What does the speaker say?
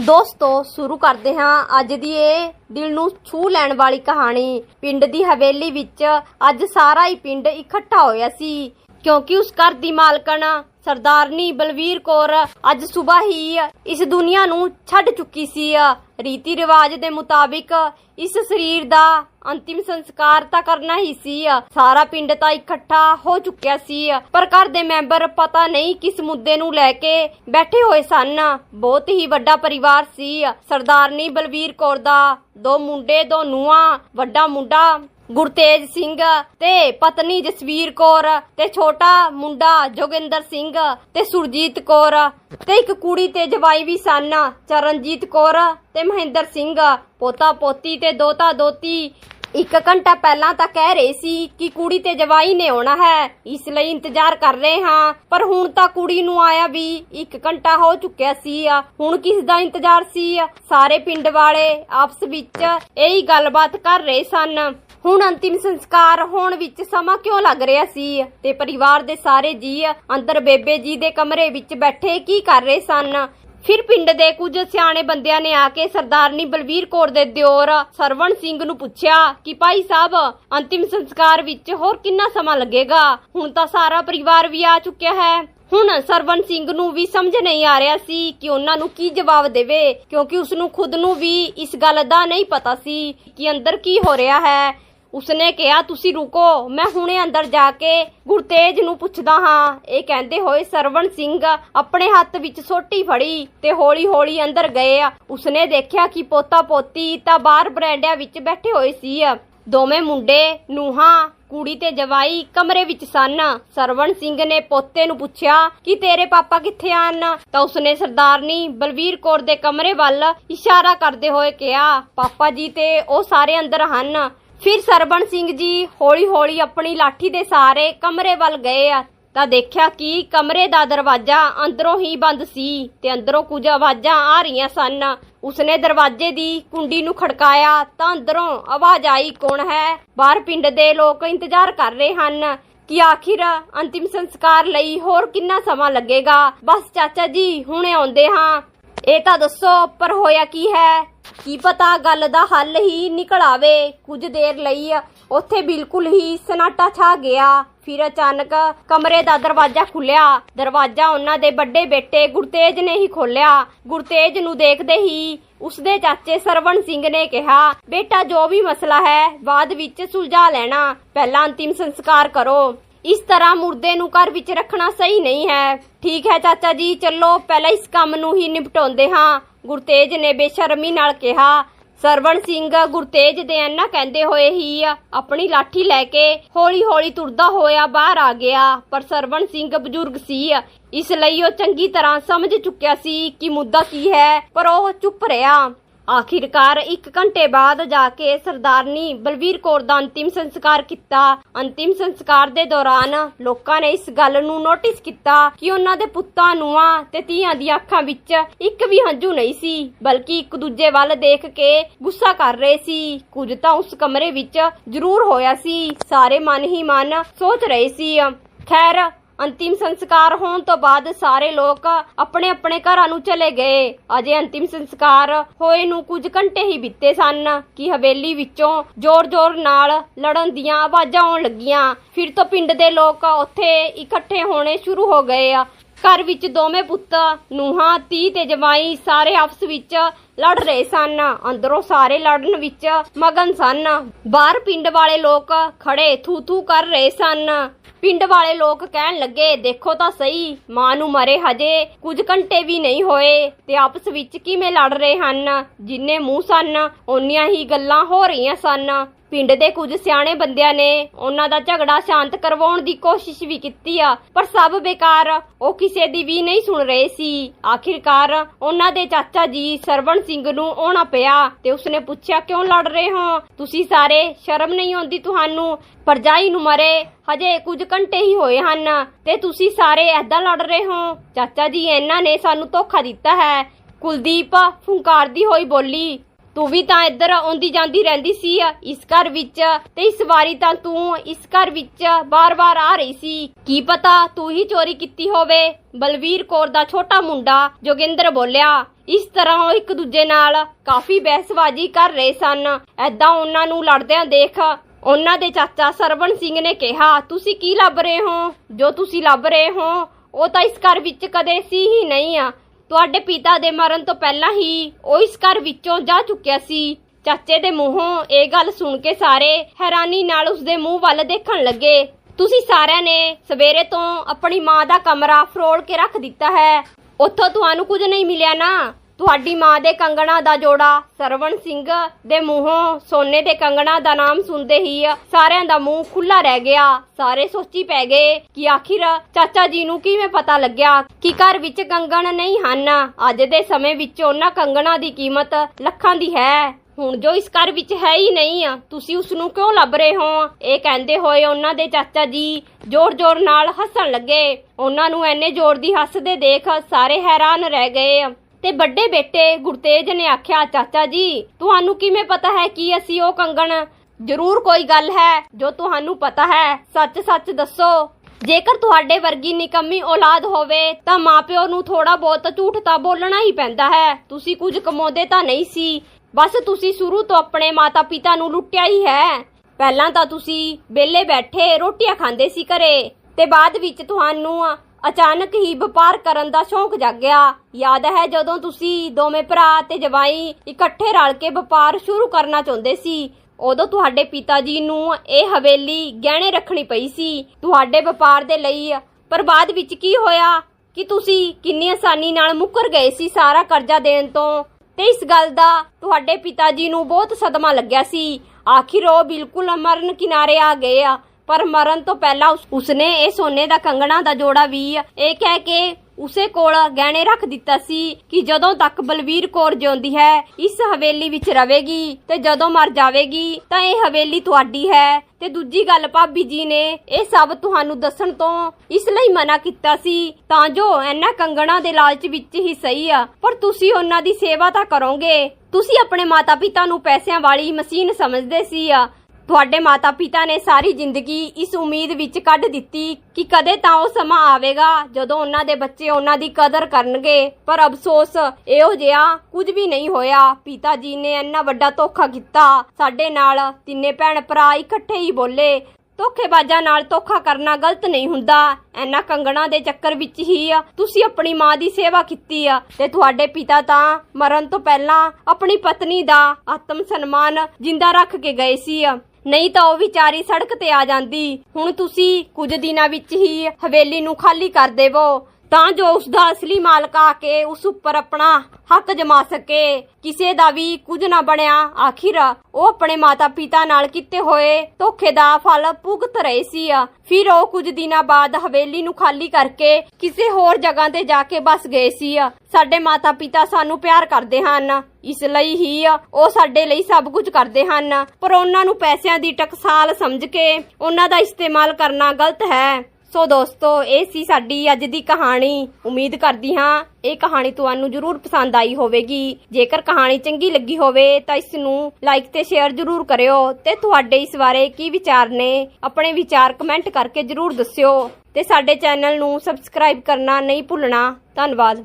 ਦੋਸਤੋ, ਸ਼ੁਰੂ ਕਰਦੇ ਹਾਂ ਅੱਜ ਦੀ ਇਹ ਦਿਲ ਨੂੰ ਛੂ ਲੈਣ ਵਾਲੀ ਕਹਾਣੀ। ਪਿੰਡ ਦੀ ਹਵੇਲੀ ਵਿੱਚ ਅੱਜ ਸਾਰਾ ਹੀ ਪਿੰਡ ਇਕੱਠਾ ਹੋਇਆ ਸੀ। ਕਿਉਂਕਿ ਉਸ ਘਰ ਦੀ ਮਾਲਕਣ ਸਰਦਾਰਨੀ ਬਲਵੀਰ ਕੌਰ ਅੱਜ ਸਵੇਰ ਹੀ ਇਸ ਦੁਨੀਆ ਨੂੰ ਛੱਡ ਚੁੱਕੀ ਸੀ। ਰੀਤੀ ਰਿਵਾਜ ਦੇ ਮੁਤਾਬਿਕ ਇਸ ਸਰੀਰ ਦਾ ਅੰਤਿਮ ਸੰਸਕਾਰ ਤਾਂ ਕਰਨਾ ਹੀ ਸੀ। ਸਾਰਾ ਪਿੰਡ ਤਾਂ ਇਕੱਠਾ ਹੋ ਚੁੱਕਿਆ ਸੀ। ਪਰ ਘਰ ਦੇ ਮੈਂਬਰ ਪਤਾ ਨਹੀਂ ਕਿਸ ਮੁੱਦੇ ਨੂੰ ਲੈ ਕੇ ਬੈਠੇ ਹੋਏ ਸਨ। ਬਹੁਤ ਹੀ ਵੱਡਾ ਪਰਿਵਾਰ ਸੀ। ਸਰਦਾਰਨੀ ਬਲਵੀਰ ਕੌਰ ਦਾ ਦੋ ਮੁੰਡੇ, ਦੋ ਨੂੰਹਾਂ, ਵੱਡਾ ਮੁੰਡਾ ਗੁਰਤੇਜ ਸਿੰਘ ਤੇ ਪਤਨੀ ਜਸਵੀਰ ਕੌਰ ਤੇ ਛੋਟਾ ਮੁੰਡਾ ਜੋਗਿੰਦਰ ਸਿੰਘ ਤੇ ਸੁਰਜੀਤ ਕੌਰ ਤੇ ਇੱਕ ਕੁੜੀ ਤੇ ਜਵਾਈ ਵੀ ਸਨ, ਚਰਨਜੀਤ ਕੌਰ ਤੇ ਮਹਿੰਦਰ ਸਿੰਘ। ਪੋਤਾ ਪੋਤੀ ਤੇ ਦੋਤਾ ਦੋਤੀ ਇੱਕ ਘੰਟਾ ਪਹਿਲਾਂ ਤਾਂ ਕਹਿ ਰਹੇ ਸੀ ਕਿ ਕੁੜੀ ਤੇ ਜਵਾਈ ਨੇ ਆਉਣਾ ਹੈ, ਇਸ ਲਈ ਇੰਤਜ਼ਾਰ ਕਰ ਰਹੇ ਹਾਂ, ਪਰ ਹੁਣ ਤਾਂ ਕੁੜੀ ਨੂੰ ਆਇਆ ਵੀ ਇੱਕ ਘੰਟਾ ਹੋ ਚੁੱਕਿਆ ਸੀ। ਹੁਣ ਕਿਸ ਦਾ ਇੰਤਜ਼ਾਰ ਸੀ? ਸਾਰੇ ਪਿੰਡ ਵਾਲੇ ਆਪਸ ਵਿੱਚ ਇਹੀ ਗੱਲਬਾਤ ਕਰ ਰਹੇ ਸਨ। ਹੁਣ ਅੰਤਿਮ ਸੰਸਕਾਰ ਹੋਣ ਵਿੱਚ ਸਮਾਂ ਕਿਉਂ ਲੱਗ ਰਿਹਾ ਸੀ? ਤੇ ਪਰਿਵਾਰ ਦੇ ਸਾਰੇ ਜੀ ਅੰਦਰ ਬੇਬੇ ਜੀ ਦੇ ਕਮਰੇ ਵਿੱਚ ਬੈਠੇ ਕੀ ਕਰ ਰਹੇ ਸਨ? ਫਿਰ ਪਿੰਡ ਦੇ ਕੁਝ ਸਿਆਣੇ ਬੰਦਿਆਂ ਨੇ ਆ ਕੇ ਸਰਦਾਰਨੀ ਬਲਵੀਰ ਕੌਰ ਦੇ ਦਿਓਰ ਸਰਵਣ ਸਿੰਘ ਨੂੰ ਪੁੱਛਿਆ ਕਿ ਭਾਈ ਸਾਹਿਬ, ਅੰਤਿਮ ਸੰਸਕਾਰ ਵਿੱਚ ਹੋਰ ਕਿੰਨਾ ਸਮਾਂ ਲੱਗੇਗਾ? ਹੁਣ ਤਾਂ ਸਾਰਾ ਪਰਿਵਾਰ ਵੀ ਆ ਚੁੱਕਿਆ ਹੈ। ਹੁਣ ਸਰਵਣ ਸਿੰਘ ਨੂੰ ਵੀ ਸਮਝ ਨਹੀਂ ਆ ਰਿਹਾ ਸੀ ਕਿ ਉਹਨਾਂ ਨੂੰ ਕੀ ਜਵਾਬ ਦੇਵੇ, ਕਿਉਂਕਿ ਉਸ ਨੂੰ ਖੁਦ ਨੂੰ ਵੀ ਇਸ ਗੱਲ ਦਾ ਨਹੀਂ ਪਤਾ ਸੀ ਕਿ ਅੰਦਰ ਕੀ ਹੋ ਰਿਹਾ ਹੈ। ਉਸਨੇ ਕਿਹਾ, ਤੁਸੀਂ ਰੁਕੋ। ਮੈਂ ਹੁਣੇ ਅੰਦਰ ਜਾ ਕੇ ਗੁਰਤੇਜ ਨੂੰ ਪੁੱਛਦਾ ਹਾਂ। ਇਹ ਕਹਿੰਦੇ ਹੋਏ ਸਰਵਣ ਸਿੰਘ ਆਪਣੇ ਹੱਥ ਵਿੱਚ ਸੋਟੀ ਫੜੀ ਤੇ ਹੌਲੀ-ਹੌਲੀ ਅੰਦਰ ਗਏ ਉਸਨੇ ਦੇਖਿਆ ਕਿ ਪੋਤਾ ਪੋਤੀ ਤਾਂ ਬਾਹਰ ਬਰੈਂਡਿਆਂ ਵਿੱਚ ਬੈਠੇ ਹੋਏ ਸੀ। ਦੋਵੇਂ ਮੁੰਡੇ, ਨੂਹਾਂ, ਕੁੜੀ ਤੇ ਜਵਾਈ ਕਮਰੇ ਵਿੱਚ ਸਨ। ਸਰਵਣ ਸਿੰਘ ਨੇ ਪੋਤੇ ਨੂੰ ਪੁੱਛਿਆ, ਕਿ ਤੇਰੇ ਪਾਪਾ ਕਿੱਥੇ ਹਨ? ਤਾਂ ਉਸਨੇ ਸਰਦਾਰਨੀ ਬਲਵੀਰ ਕੌਰ ਦੇ ਕਮਰੇ ਵੱਲ ਇਸ਼ਾਰਾ ਕਰਦੇ ਹੋਏ ਕਿਹਾ, ਪਾਪਾ ਜੀ ਤੇ ਉਹ ਸਾਰੇ ਅੰਦਰ ਹਨ। ਫਿਰ ਸਰਬਣ ਸਿੰਘ ਜੀ ਹੌਲੀ-ਹੌਲੀ ਆਪਣੀ ਲਾਠੀ ਦੇ ਸਾਰੇ ਕਮਰੇ ਵੱਲ ਗਏ ਆ। ਤਾਂ ਦੇਖਿਆ ਕਿ ਕਮਰੇ ਦਾ ਦਰਵਾਜ਼ਾ ਅੰਦਰੋਂ ਹੀ ਬੰਦ ਸੀ ਤੇ ਅੰਦਰੋਂ ਕੁਝ ਆਵਾਜ਼ਾਂ ਆ ਰਹੀਆਂ ਸਨ। ਉਸਨੇ ਦਰਵਾਜ਼ੇ ਦੀ ਕੁੰਡੀ ਨੂੰ ਖੜਕਾਇਆ ਤਾਂ ਅੰਦਰੋਂ ਆਵਾਜ਼ ਆਈ, ਕੌਣ ਹੈ? ਬਾਹਰ ਪਿੰਡ ਦੇ ਲੋਕ ਇੰਤਜ਼ਾਰ ਕਰ ਰਹੇ ਹਨ ਕਿ ਆਖਿਰ ਅੰਤਿਮ ਸੰਸਕਾਰ ਲਈ ਹੋਰ ਕਿੰਨਾ ਸਮਾਂ ਲੱਗੇਗਾ। ਬਸ ਚਾਚਾ ਜੀ, ਹੁਣੇ ਆਉਂਦੇ ਹਾਂ। ਇਹ ਤਾਂ ਦੱਸੋ ਪਰ ਹੋਇਆ ਕੀ ਹੈ? ਕੀ ਪਤਾ ਗੱਲ ਦਾ ਹੱਲ ਹੀ ਨਿਕਲ ਆਵੇ। ਕੁਝ ਦੇਰ ਲਈ ਉੱਥੇ ਬਿਲਕੁਲ ਹੀ ਸਨਾਟਾ ਛਾ ਗਿਆ। ਫਿਰ ਅਚਾਨਕ ਕਮਰੇ ਦਾ ਦਰਵਾਜ਼ਾ ਖੁੱਲਿਆ। ਦਰਵਾਜ਼ਾ ਉਹਨਾਂ ਦੇ ਵੱਡੇ ਬੇਟੇ ਗੁਰਤੇਜ ਨੇ ਹੀ ਖੋਲਿਆ ਗੁਰਤੇਜ ਨੂੰ ਦੇਖਦੇ ਹੀ ਉਸਦੇ ਚਾਚੇ ਸਰਵਣ ਸਿੰਘ ਨੇ ਕਿਹਾ, ਬੇਟਾ, ਜੋ ਵੀ ਮਸਲਾ ਹੈ, ਬਾਅਦ ਵਿੱਚ ਸੁਲਝਾ ਲੈਣਾ। ਪਹਿਲਾਂ ਅੰਤਿਮ ਸੰਸਕਾਰ ਕਰੋ। ਇਸ ਤਰ੍ਹਾਂ ਮੁਰਦੇ ਨੂੰ ਘਰ ਵਿੱਚ ਰੱਖਣਾ ਸਹੀ ਨਹੀਂ ਹੈ। ਠੀਕ ਹੈ ਚਾਚਾ ਜੀ, ਚੱਲੋ, ਪਹਿਲਾਂ ਇਸ ਕੰਮ ਨੂੰ ਹੀ ਨਿਪਟਾਉਂਦੇ ਹਾਂ। ਗੁਰਤੇਜ ਨੇ ਬੇਸ਼ਰਮੀ ਨਾਲ ਕਿਹਾ, ਸਰਵਣ ਸਿੰਘ ਗੁਰਤੇਜ ਦੇ ਅੰਨਾ ਕਹਿੰਦੇ ਹੋਏ ਹੀ ਆਪਣੀ ਲਾਠੀ ਲੈ ਕੇ ਹੌਲੀ-ਹੌਲੀ ਤੁਰਦਾ ਹੋਇਆ ਬਾਹਰ ਆ ਗਿਆ। ਪਰ ਸਰਵਣ ਸਿੰਘ ਬਜ਼ੁਰਗ ਸੀ, ਇਸ ਲਈ ਉਹ ਚੰਗੀ ਤਰ੍ਹਾਂ ਸਮਝ ਚੁੱਕਿਆ ਸੀ ਕਿ ਮੁੱਦਾ ਕੀ ਹੈ, ਪਰ ਉਹ ਚੁੱਪ ਰਿਹਾ। ਆਖਿਰਕਾਰ 1 ਘੰਟੇ ਬਾਅਦ ਜਾ ਕੇ ਸਰਦਾਰਨੀ ਬਲਵੀਰ ਕੌਰ ਦਾ ਅੰਤਿਮ ਸੰਸਕਾਰ ਕੀਤਾ। ਅੰਤਿਮ ਸੰਸਕਾਰ ਦੇ ਦੌਰਾਨ ਲੋਕਾਂ ਨੇ ਇਸ ਗੱਲ ਨੂੰ ਨੋਟਿਸ ਕੀਤਾ ਕਿ ਉਹਨਾਂ ਦੇ ਪੁੱਤਾਂ ਨੂੰਆਂ ਤੇ ਧੀਆਂ ਦੀਆਂ ਅੱਖਾਂ ਵਿੱਚ ਇੱਕ ਵੀ ਹੰਝੂ ਨਹੀਂ ਸੀ, ਬਲਕਿ ਇੱਕ ਦੂਜੇ ਵੱਲ ਦੇਖ ਕੇ ਗੁੱਸਾ ਕਰ ਰਹੇ ਸੀ। ਕੁਝ ਤਾਂ ਉਸ ਕਮਰੇ ਵਿੱਚ ਜ਼ਰੂਰ ਹੋਇਆ ਸੀ। ਸਾਰੇ ਮਨ ਹੀ ਮਨ ਸੋਚ ਰਹੇ ਸੀ, ਖੈਰ ਅੰਤਿਮ ਸੰਸਕਾਰ ਹੋਣ ਤੋਂ ਬਾਅਦ ਸਾਰੇ ਲੋਕ ਆਪਣੇ ਆਪਣੇ ਘਰਾਂ ਨੂੰ ਚਲੇ ਗਏ। ਅਜੇ ਅੰਤਿਮ ਸੰਸਕਾਰ ਹੋਏ ਨੂੰ ਕੁਝ ਘੰਟੇ ਹੀ ਬੀਤੇ ਸਨ ਕਿ ਹਵੇਲੀ ਵਿੱਚੋਂ ਜ਼ੋਰ-ਜ਼ੋਰ ਨਾਲ ਲੜਨ ਦੀਆਂ ਆਵਾਜ਼ਾਂ ਆਉਣ ਲੱਗੀਆਂ। ਫਿਰ ਤੋਂ ਪਿੰਡ ਦੇ ਲੋਕ ਉੱਥੇ ਇਕੱਠੇ ਹੋਣੇ ਸ਼ੁਰੂ ਹੋ ਗਏ। ਆ ਘਰ ਵਿੱਚ ਦੋਵੇਂ ਪੁੱਤ ਨੂਹਾਂ, ਧੀ ਤੇ ਜਵਾਈ ਸਾਰੇ ਆਪਸ ਵਿੱਚ ਲੜ ਰਹੇ ਸਨ। ਅੰਦਰੋਂ ਸਾਰੇ ਲੜਨ ਵਿੱਚ ਮਗਨ ਸਨ। ਬਾਹਰ ਪਿੰਡ ਵਾਲੇ ਲੋਕ ਖੜੇ ਥੂ ਥੂ ਕਰ ਰਹੇ ਸਨ। ਪਿੰਡ ਵਾਲੇ ਲੋਕ ਕਹਿਣ ਲੱਗੇ, ਦੇਖੋ ਤਾਂ ਸਹੀ, ਮਾਂ ਨੂੰ ਮਰੇ ਹਜੇ, ਕੁਝ ਘੰਟੇ ਵੀ ਨਹੀਂ ਹੋਏ ਤੇ ਆਪਸ ਵਿੱਚ ਕਿਵੇਂ ਲੜ ਰਹੇ ਹਨ? ਜਿੰਨੇ ਮੂੰਹ ਸਨ, ਓਨੀਆਂ ਹੀ ਗੱਲਾਂ ਹੋ ਰਹੀਆਂ ਸਨ। ਪਿੰਡ ਦੇ ਕੁਝ ਸਿਆਣੇ ਬੰਦਿਆਂ ਨੇ ਉਹਨਾਂ ਦਾ ਝਗੜਾ ਸ਼ਾਂਤ ਕਰਵਾਉਣ ਦੀ ਕੋਸ਼ਿਸ਼ ਵੀ ਕੀਤੀ ਆ, ਪਰ ਸਭ ਬੇਕਾਰ। ਉਹ ਕਿਸੇ ਦੀ ਵੀ ਨਹੀਂ ਸੁਣ ਰਹੇ ਸੀ। ਆਖਿਰਕਾਰ ਉਹਨਾਂ ਦੇ ਚਾਚਾ ਜੀ ਸਰਵਣ ਸਿੰਘ ਨੂੰ ਆਉਣਾ ਪਿਆ ਤੇ ਉਸਨੇ ਪੁੱਛਿਆ, ਕਿਉਂ ਲੜ ਰਹੇ ਹੋ? ਤੁਸੀਂ ਸਾਰੇ ਸ਼ਰਮ ਨਹੀਂ ਆਉਂਦੀ ਤੁਹਾਨੂੰ? ਪਰਜਾਈ ਨੂੰ ਮਰੇ, ਹਜੇ ਕੁਝ ਘੰਟੇ ਹੀ ਹੋਏ ਹਨ ਤੇ ਤੁਸੀਂ ਸਾਰੇ ਐਦਾਂ ਲੜ ਰਹੇ ਹੋ? ਚਾਚਾ ਜੀ, ਇਹਨਾਂ ਨੇ ਸਾਨੂੰ ਧੋਖਾ ਦਿੱਤਾ ਹੈ। ਕੁਲਦੀਪ ਫੁੰਕਾਰਦੀ ਹੋਈ ਬੋਲੀ ਤੂੰ ਵੀ ਤਾਂ ਇੱਧਰ ਆਉਂਦੀ ਜਾਂਦੀ ਰਹਿੰਦੀ ਸੀ ਇਸ ਘਰ ਵਿੱਚ ਤੇ ਇਸ ਵਾਰੀ ਤਾਂ ਤੂੰ ਇਸ ਘਰ ਵਿੱਚ ਬਾਰ-ਬਾਰ ਆ ਰਹੀ ਸੀ। ਕੀ ਪਤਾ ਤੂੰ ਹੀ ਚੋਰੀ ਕੀਤੀ ਹੋਵੇ। ਬਲਵੀਰ ਕੌਰ ਦਾ ਛੋਟਾ ਮੁੰਡਾ ਜੋਗਿੰਦਰ ਬੋਲਿਆ, ਇਸ ਤਰ੍ਹਾਂ ਉਹ ਇੱਕ ਦੂਜੇ ਨਾਲ ਕਾਫੀ ਬਹਿਸਬਾਜ਼ੀ ਕਰ ਰਹੇ ਸਨ। ਐਦਾਂ ਉਹਨਾਂ ਨੂੰ ਲੜਦਿਆਂ ਦੇਖ ਉਹਨਾਂ ਦੇ ਚਾਚਾ ਸਰਵਣ ਸਿੰਘ ਨੇ ਕਿਹਾ, ਤੁਸੀਂ ਕੀ ਲੱਭ ਰਹੇ ਹੋ? ਜੋ ਤੁਸੀਂ ਲੱਭ ਰਹੇ ਹੋ, ਉਹ ਤਾਂ ਇਸ ਘਰ ਵਿੱਚ ਕਦੇ ਸੀ ਹੀ ਨਹੀਂ ਆ। ਤੁਹਾਡੇ ਪਿਤਾ ਦੇ ਮਰਨ ਤੋਂ ਪਹਿਲਾਂ ਹੀ ਉਹ ਇਸ ਘਰ ਵਿੱਚੋਂ ਜਾ ਚੁੱਕਿਆ ਸੀ। ਚਾਚੇ ਦੇ ਮੂੰਹੋਂ ਇਹ ਗੱਲ ਸੁਣ ਕੇ ਸਾਰੇ ਹੈਰਾਨੀ ਨਾਲ ਉਸਦੇ ਮੂੰਹ ਵੱਲ ਦੇਖਣ ਲੱਗੇ। ਤੁਸੀਂ ਸਾਰਿਆਂ ਨੇ ਸਵੇਰੇ ਤੋਂ ਆਪਣੀ ਮਾਂ ਦਾ ਕਮਰਾ ਫਰੋਲ ਕੇ ਰੱਖ ਦਿੱਤਾ ਹੈ। ਉੱਥੋਂ ਤੁਹਾਨੂੰ ਕੁਝ ਨਹੀਂ ਮਿਲਿਆ ਨਾ। ਤੁਹਾਡੀ ਮਾਂ ਦੇ ਕੰਗਣਾ ਦਾ ਜੋੜਾ, ਸਰਵਣ ਸਿੰਘ ਦੇ ਮੂੰਹੋਂ, ਸੋਨੇ ਦੇ ਕੰਗਣਾ ਦਾ ਨਾਮ ਸੁਣਦੇ ਹੀ ਸਾਰਿਆਂ ਦਾ ਮੂੰਹ ਖੁੱਲਾ ਰਹਿ ਗਿਆ। ਸਾਰੇ ਸੋਚੀ ਪੈ ਗਏ ਕਿ ਆਖਿਰ ਚਾਚਾ ਜੀ ਨੂੰ ਕਿਵੇਂ ਪਤਾ ਲੱਗਿਆ ਕਿ ਘਰ ਵਿੱਚ ਕੰਗਣ ਨਹੀਂ ਹਨ। ਅੱਜ ਦੇ ਸਮੇਂ ਵਿੱਚ ਉਹਨਾਂ ਕੰਗਣਾ ਦੀ ਕੀਮਤ ਲੱਖਾਂ ਦੀ ਹੈ। ਹੁਣ ਜੋ ਇਸ ਘਰ ਵਿੱਚ ਹੈ ਹੀ ਨਹੀਂ ਆ ਤੁਸੀਂ ਉਸ ਨੂੰ ਕਿਉਂ ਲੱਭ ਰਹੇ ਹੋ? ਇਹ ਕਹਿੰਦੇ ਹੋਏ ਉਹਨਾਂ ਦੇ ਚਾਚਾ ਜੀ ਜ਼ੋਰ-ਜ਼ੋਰ ਨਾਲ ਹੱਸਣ ਲੱਗੇ। ਉਹਨਾਂ ਨੂੰ ਐਨੇ ਜ਼ੋਰ ਦੀ ਹੱਸਦੇ ਦੇਖ ਸਾਰੇ ਹੈਰਾਨ ਰਹਿ ਗਏ। ਤੇ ਵੱਡੇ ਬੇਟੇ ਗੁਰਤੇਜ ਨੇ ਆਖਿਆ, ਚਾਚਾ ਜੀ, ਤੁਹਾਨੂੰ ਕਿਵੇਂ ਪਤਾ ਹੈ ਕਿ ਅਸੀਂ ਉਹ ਕੰਗਣ? ਜ਼ਰੂਰ ਕੋਈ ਗੱਲ ਹੈ, ਜੋ ਤੁਹਾਨੂੰ ਪਤਾ ਹੈ, ਸੱਚ-ਸੱਚ ਦੱਸੋ। ਜੇਕਰ ਤੁਹਾਡੇ ਵਰਗੀ ਨਿਕੰਮੀ ਔਲਾਦ ਹੋਵੇ, ਤਾਂ ਮਾਪਿਓ ਨੂੰ ਥੋੜਾ ਬਹੁਤ ਝੂਠ ਤਾਂ ਬੋਲਣਾ ਹੀ ਪੈਂਦਾ ਹੈ। ਤੁਸੀਂ ਕੁਝ ਕਮਾਉਂਦੇ ਤਾਂ ਨਹੀਂ ਸੀ। ਬਸ ਤੁਸੀਂ ਸ਼ੁਰੂ ਤੋਂ ਆਪਣੇ ਮਾਤਾ-ਪਿਤਾ ਨੂੰ ਲੁੱਟਿਆ ਹੀ ਹੈ। ਪਹਿਲਾਂ ਤਾਂ ਤੁਸੀਂ ਵਿਹਲੇ ਬੈਠੇ ਰੋਟੀਆਂ ਖਾਂਦੇ ਸੀ ਘਰੇ, ਤੇ ਬਾਅਦ ਵਿੱਚ ਤੁਹਾਨੂੰ ਅਚਾਨਕ ਹੀ ਵਪਾਰ ਕਰਨ ਦਾ ਸ਼ੌਂਕ ਜਾਗਿਆ। ਯਾਦ ਹੈ ਜਦੋਂ ਤੁਸੀਂ ਦੋਵੇਂ ਭਰਾ ਤੇ ਜਵਾਈ ਇਕੱਠੇ ਰਲ ਕੇ ਵਪਾਰ ਸ਼ੁਰੂ ਕਰਨਾ ਚਾਹੁੰਦੇ ਸੀ। ਉਦੋਂ ਤੁਹਾਡੇ ਪਿਤਾ ਜੀ ਨੂੰ ਇਹ ਹਵੇਲੀ ਗਹਿਣੇ ਰੱਖਣੀ ਪਈ ਸੀ। ਤੁਹਾਡੇ ਵਪਾਰ ਦੇ ਲਈ ਪਰ ਬਾਅਦ ਵਿੱਚ ਕੀ ਹੋਇਆ? ਕਿ ਤੁਸੀਂ ਕਿੰਨੀ ਆਸਾਨੀ ਨਾਲ ਮੁੱਕਰ ਗਏ ਸੀ ਸਾਰਾ ਕਰਜ਼ਾ ਦੇਣ ਤੋਂ? ਤੇ ਇਸ ਗੱਲ ਦਾ ਤੁਹਾਡੇ ਪਿਤਾ ਜੀ ਨੂੰ ਬਹੁਤ ਸਦਮਾ ਲੱਗਿਆ ਸੀ। ਆਖਿਰ ਉਹ ਬਿਲਕੁਲ ਮਰਨ ਕਿਨਾਰੇ ਆ ਗਏ ਆ। ਪਰ ਮਰਨ ਤੋਂ ਪਹਿਲਾਂ ਉਸਨੇ ਇਹ ਸੋਨੇ ਦਾ ਕੰਗਣਾ ਦਾ ਜੋੜਾ ਵੀ, ਇਹ ਕਹਿ ਕੇ ਉਸੇ ਕੋਲ ਗਹਿਣੇ ਰੱਖ ਦਿੱਤਾ ਸੀ ਕਿ ਜਦੋਂ ਤੱਕ ਬਲਵੀਰ ਕੌਰ ਜਿਉਂਦੀ ਹੈ, ਇਸ ਹਵੇਲੀ ਵਿੱਚ ਰਵੇਗੀ ਤੇ ਜਦੋਂ ਮਰ ਜਾਵੇਗੀ ਤਾਂ ਇਹ ਹਵੇਲੀ ਤੁਹਾਡੀ ਹੈ। ਤੇ ਦੂਜੀ ਗੱਲ ਭਾਬੀ ਜੀ ਨੇ ਇਹ ਸਭ ਤੁਹਾਨੂੰ ਦੱਸਣ ਤੋਂ ਇਸ ਲਈ ਮਨਾ ਕੀਤਾ ਸੀ, ਤਾਂ ਜੋ ਇਹਨਾਂ ਕੰਗਣਾ ਦੇ ਲਾਲਚ ਵਿੱਚ ਹੀ ਸਹੀ ਆ। ਪਰ ਤੁਸੀਂ ਉਹਨਾਂ ਦੀ ਸੇਵਾ ਤਾਂ ਕਰੋਗੇ। ਤੁਸੀਂ ਆਪਣੇ ਮਾਤਾ-ਪਿਤਾ ਨੂੰ ਪੈਸਿਆਂ ਵਾਲੀ ਮਸ਼ੀਨ ਸਮਝਦੇ ਸੀ ਆ। ਤੁਹਾਡੇ ਮਾਤਾ-ਪਿਤਾ ਨੇ ਸਾਰੀ ਜ਼ਿੰਦਗੀ ਇਸ ਉਮੀਦ ਵਿੱਚ ਕੱਢ ਦਿੱਤੀ ਕਿ ਕਦੇ ਤਾਂ ਉਹ ਸਮਾਂ ਆਵੇਗਾ ਜਦੋਂ ਉਹਨਾਂ ਦੇ ਬੱਚੇ ਉਹਨਾਂ ਦੀ ਕਦਰ ਕਰਨਗੇ। ਪਰ ਅਫਸੋਸ, ਇਹੋ ਜਿਹਾ ਕੁਝ ਵੀ ਨਹੀਂ ਹੋਇਆ। ਪਿਤਾ ਜੀ ਨੇ ਇੰਨਾ ਵੱਡਾ ਧੋਖਾ ਕੀਤਾ। ਸਾਡੇ ਨਾਲ ਤਿੰਨੇ ਭੈਣ ਭਰਾ ਇਕੱਠੇ ਹੀ ਬੋਲੇ। ਧੋਖੇਬਾਜ਼ਾਂ ਨਾਲ ਧੋਖਾ ਕਰਨਾ ਗਲਤ ਨਹੀਂ ਹੁੰਦਾ। ਐਨਾ ਕੰਗਣਾ ਦੇ ਚੱਕਰ ਵਿੱਚ ਹੀ ਤੁਸੀਂ ਆਪਣੀ ਮਾਂ ਦੀ ਸੇਵਾ ਕੀਤੀ ਆ ਤੇ ਤੁਹਾਡੇ ਪਿਤਾ ਤਾਂ ਮਰਨ ਤੋਂ ਪਹਿਲਾਂ ਆਪਣੀ ਪਤਨੀ ਦਾ ਆਤਮ ਸਨਮਾਨ ਜਿੰਦਾ ਰੱਖ ਕੇ ਗਏ ਸੀ ਨਹੀਂ ਤਾਂ ਉਹ ਵਿਚਾਰੀ ਸੜਕ ਤੇ ਆ ਜਾਂਦੀ। ਹੁਣ ਤੁਸੀਂ ਕੁਝ ਦਿਨਾਂ ਵਿੱਚ ਹੀ ਹਵੇਲੀ ਨੂੰ ਖਾਲੀ ਕਰ ਦੇਵੋ। ਤਾਂ ਜੋ ਉਸ ਦਾ ਅਸਲੀ ਮਾਲਕ ਆ ਕੇ ਉਸ ਉੱਪਰ ਆਪਣਾ ਹੱਕ ਜਮਾ ਸਕੇ। ਕਿਸੇ ਦਾ ਵੀ ਕੁਝ ਨਾ ਬਣਿਆ। ਆਖਿਰ ਉਹ ਆਪਣੇ ਮਾਤਾ-ਪਿਤਾ ਨਾਲ ਕੀਤੇ ਹੋਏ ਧੋਖੇ ਦਾ ਫਲ ਭੁਗਤ ਰਹੇ ਸੀ। ਫਿਰ ਉਹ ਕੁਝ ਦਿਨਾਂ ਬਾਅਦ ਹਵੇਲੀ ਨੂੰ ਖਾਲੀ ਕਰਕੇ ਕਿਸੇ ਹੋਰ ਜਗ੍ਹਾ ਤੇ ਜਾ ਕੇ ਬਸ ਗਏ ਸੀ। ਸਾਡੇ ਮਾਤਾ-ਪਿਤਾ ਸਾਨੂੰ ਪਿਆਰ ਕਰਦੇ ਹਨ। ਇਸ ਲਈ ਹੀ ਉਹ ਸਾਡੇ ਲਈ ਸਭ ਕੁਝ ਕਰਦੇ ਹਨ। ਪਰ ਉਹਨਾਂ ਨੂੰ ਪੈਸਿਆਂ ਦੀ ਟਕਸਾਲ ਸਮਝ ਕੇ ਉਹਨਾਂ ਦਾ ਇਸਤੇਮਾਲ ਕਰਨਾ ਗਲਤ ਹੈ। ਸੋ ਦੋਸਤੋ, ਇਹ ਸੀ ਸਾਡੀ ਅੱਜ ਦੀ ਕਹਾਣੀ। ਉਮੀਦ ਕਰਦੀ ਹਾਂ ਇਹ ਕਹਾਣੀ ਤੁਹਾਨੂੰ ਜਰੂਰ ਪਸੰਦ ਆਈ ਹੋਵੇਗੀ। ਜੇਕਰ ਕਹਾਣੀ ਚੰਗੀ ਲੱਗੀ ਹੋਵੇ ਤਾਂ ਇਸ ਨੂੰ ਲਾਈਕ ਤੇ ਸ਼ੇਅਰ ਜਰੂਰ ਕਰਿਓ ਤੇ ਤੁਹਾਡੇ ਇਸ ਬਾਰੇ ਕੀ ਵਿਚਾਰ ਨੇ, ਆਪਣੇ ਵਿਚਾਰ ਕਮੈਂਟ ਕਰਕੇ ਜਰੂਰ ਦੱਸਿਓ। ਤੇ ਸਾਡੇ ਚੈਨਲ ਨੂੰ ਸਬਸਕ੍ਰਾਈਬ ਕਰਨਾ ਨਹੀਂ ਭੁੱਲਣਾ। ਧੰਨਵਾਦ।